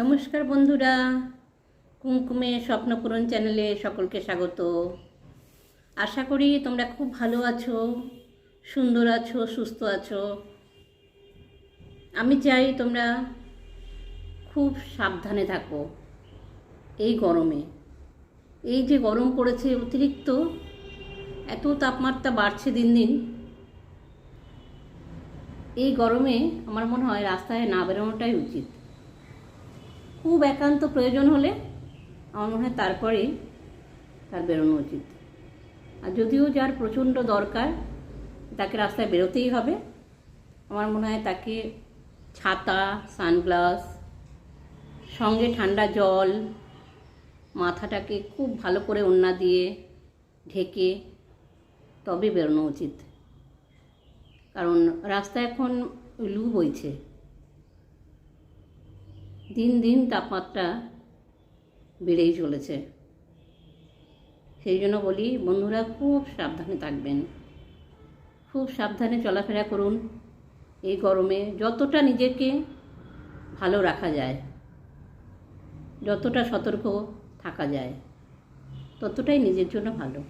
নমস্কার বন্ধুরা। কুমকুমে স্বপ্নপূরণ চ্যানেলে সকলকে স্বাগত। আশা করি তোমরা খুব ভালো আছো, সুন্দর আছো, সুস্থ আছো। আমি চাই তোমরা খুব সাবধানে থাকো এই গরমে। এই যে গরম পড়েছে, অতিরিক্ত এত তাপমাত্রা বাড়ছে দিন দিন। এই গরমে আমার মনে হয় রাস্তায় না বেরোনোটাই উচিত। খুব একান্ত প্রয়োজন হলে আমার মনে হয় তারপরেই তার বেরোনো উচিত। আর যদিও যার প্রচণ্ড দরকার, তাকে রাস্তায় বেরোতেই হবে। আমার মনে হয় তাকে ছাতা, সানগ্লাস, সঙ্গে ঠান্ডা জল, মাথাটাকে খুব ভালো করে ওন্না দিয়ে ঢেকে তবে বেরোনো উচিত। কারণ রাস্তা এখন লু বইছে। দিন দিন তাপমাত্রা বেড়েই চলেছে। সেই জন্য বলি, বন্ধুরা খুব সাবধানে থাকবেন। খুব সাবধানে চলাফেরা করুন। এই গরমে যতটা নিজেকে ভালো রাখা যায়, যতটা সতর্ক থাকা যায়, ততটাই নিজের জন্য ভালো।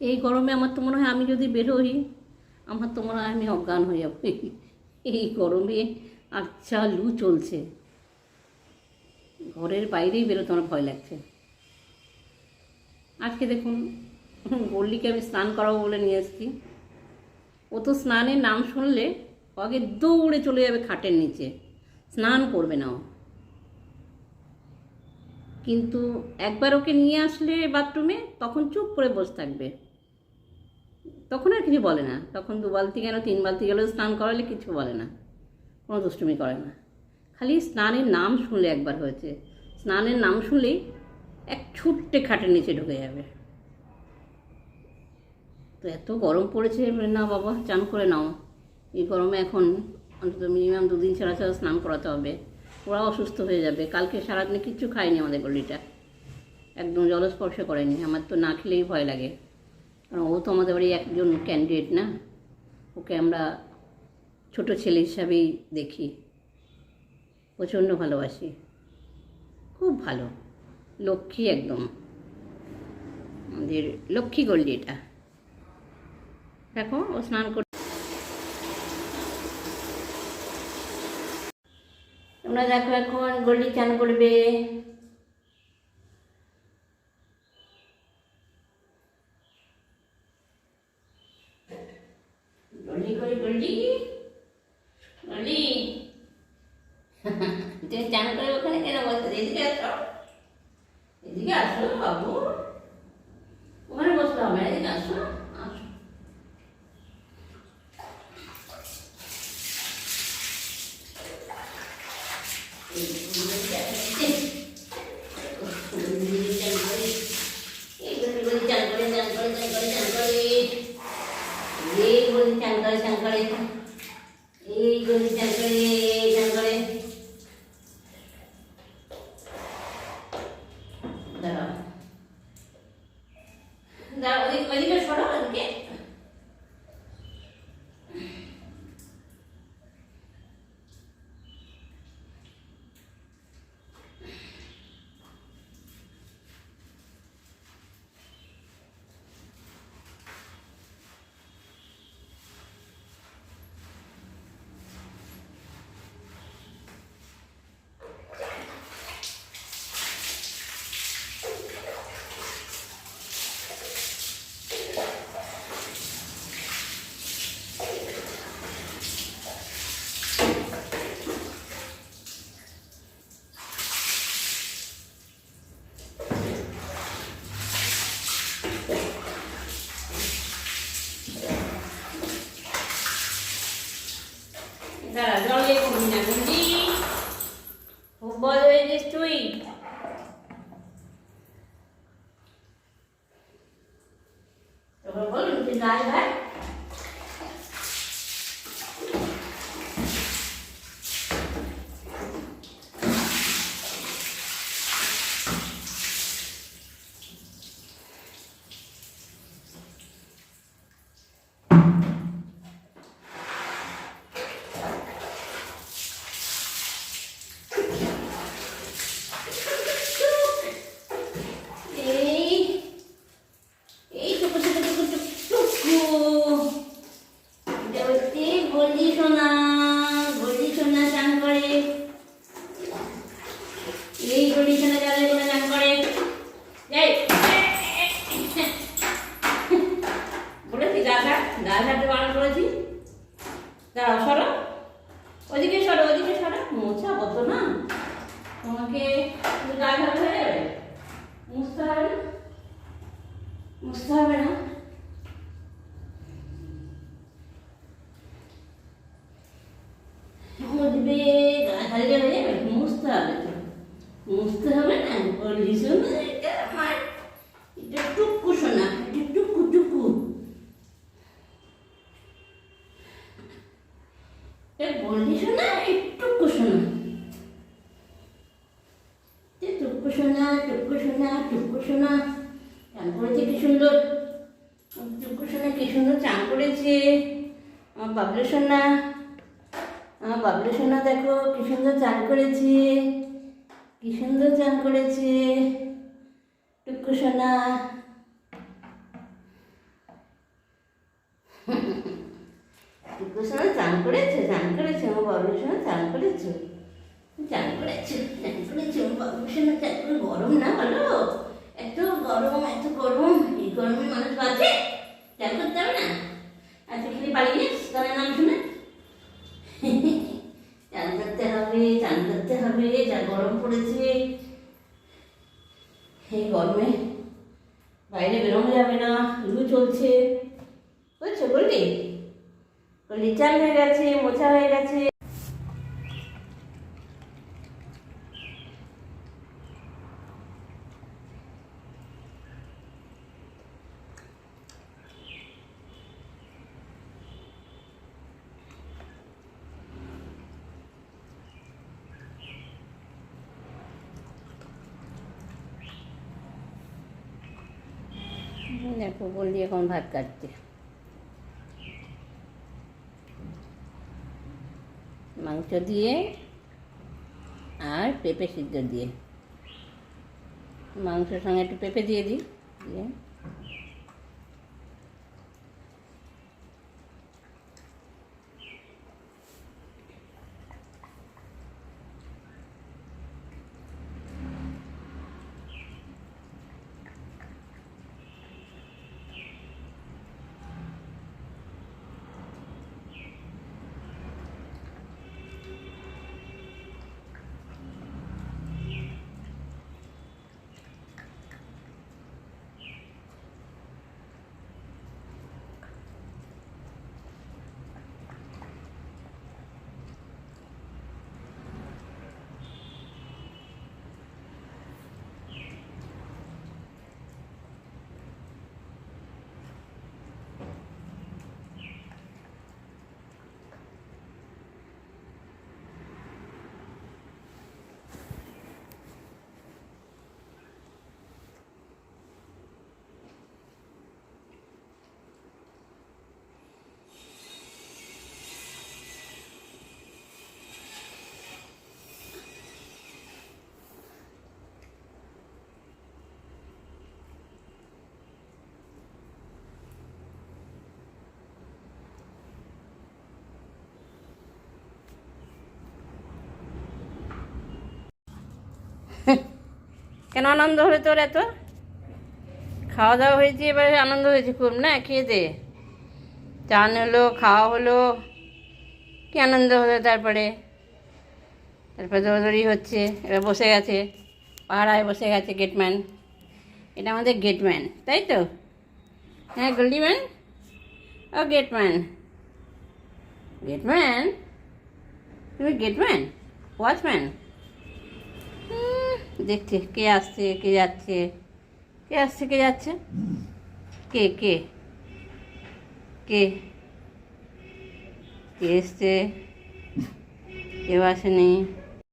এই গরমে আমার তো মনে হয় আমি যদি বেরোই, আমার তো মনে হয় আমি অজ্ঞান হয়ে যাব। এই গরমে আচ্ছা লু চলছে। ঘরের বাইরেই বেরোতে আমার ভয় লাগছে। আজকে দেখুন, গল্লিকে আমি স্নান করাবো বলে নিয়ে এসেছি। ও তো স্নানের নাম শুনলে আগে দৌড়ে চলে যাবে খাটের নিচে। স্নান করবে না ও। কিন্তু একবার ওকে নিয়ে আসলে বাথরুমে, তখন চুপ করে বসে থাকবে। তখন আর কিছু বলে না। তখন দু বালতি কেন, তিন বালতি গেলেও স্নান করালে কিছু বলে না। কোনো দুষ্টুমি করে না। খালি স্নানের নাম শুনলে একবার হয়েছে। স্নানের নাম শুনলেই এক ছুট্টে খাটের নিচে ঢুকে যাবে। তো এত গরম পড়েছে, না বাবা, চান করে নাও। এই গরমে এখন অন্তত মিনিমাম দুদিন ছাড়া ছাড়া স্নান করাতে হবে। ওরা অসুস্থ হয়ে যাবে। কালকে সারাদিনে কিচ্ছু খায়নি আমাদের গলিটা। একদম জলস্পর্শ করেনি। আমার তো না খেলেই ভয় লাগে। কারণ ও তো আমাদের বাড়ি একজন ক্যান্ডিডেট না? ওকে আমরা ছোট ছেলে হিসাবেই দেখি। প্রচণ্ড ভালোবাসি। খুব ভালো। লক্ষ্মী একদম। আমাদের লক্ষ্মী গল্লি এটা। দেখো, ও স্নান করে তোমরা দেখো এখন গল্লি চান করবে। তুমি চান করে ওখানে কেন বসে? এদিকে আসো। এদিকে আসো বাবু ওখানে বসতে হবে না এদিকে আসো আসো ওইদিকে সরো ওদিকে দাঁড়া জলে করবি না বুঝলি হয়ে গেছিস তুই তখন বলুন তুই গাছ দাঁড়াও, সরো। ওদিকে সরো ওদিকে সরো। মোছা কত না? তোমাকে যাবে? মুছতে হবে না? মুছতে হবে না মুছতে হবে মুছতে হবে না? শোনো এটা আমার এটা টুকু শোনা এটা টুকু টুকু এটা বললি শোনা একটুকু শোনা এ টুকু শোনা টুকু শোনা টুকু শোনা চান করেছে কি সুন্দর। টুকু শোনা কি সুন্দর চান করেছে। আমার বাবলু সোনা। আমার বাবলু সোনা দেখো, কি সুন্দর চান করেছে। কি সুন্দর চান করেছে। টুকু সোনা টুকু সোনা চান করেছে চান করেছে, আমার বাবলু সোনা চান করেছে। আমার বাবলু সোনা করে গরম না বলো এত গরম এত গরম এই গরমে মানুষ বাঁচে করতে হবে না আজকে খালি পালিয়ে গানের নাম শুনে চান করতে হবে চান করতে হবে যা গরম পড়েছে এই গরমে বাইরে বেরোনো যাবে না লু চলছে বুঝছ বললি বললি চান হয়ে গেছে মোছা হয়ে গেছে দেখো বললি এখন ভাত কাটছে। মাংস দিয়ে আর পেঁপে সিদ্ধ দিয়ে। মাংসের সঙ্গে একটু পেঁপে দিয়ে দিই, দিয়ে কেন আনন্দ হলো তোর এত? খাওয়া দাওয়া হয়েছে, এবারে আনন্দ হয়েছে খুব, না? খেয়ে দে চান হলো, খাওয়া হলো, কি আনন্দ হলো তারপরে? তারপরে দৌড়দৌড়ি হচ্ছে, এবার বসে গেছে পাহাড়ায় বসে গেছে গেটম্যান এটা আমাদের গেটম্যান তাই তো? হ্যাঁ গল্ডিম্যান ও গেটম্যান গেটম্যান তুমি গেটম্যান ওয়াচম্যান দেখছে, কে আসছে, কে যাচ্ছে? কে আসছে, কে যাচ্ছে? কে কে? কে? কে এসছে? কেউ আসেনি।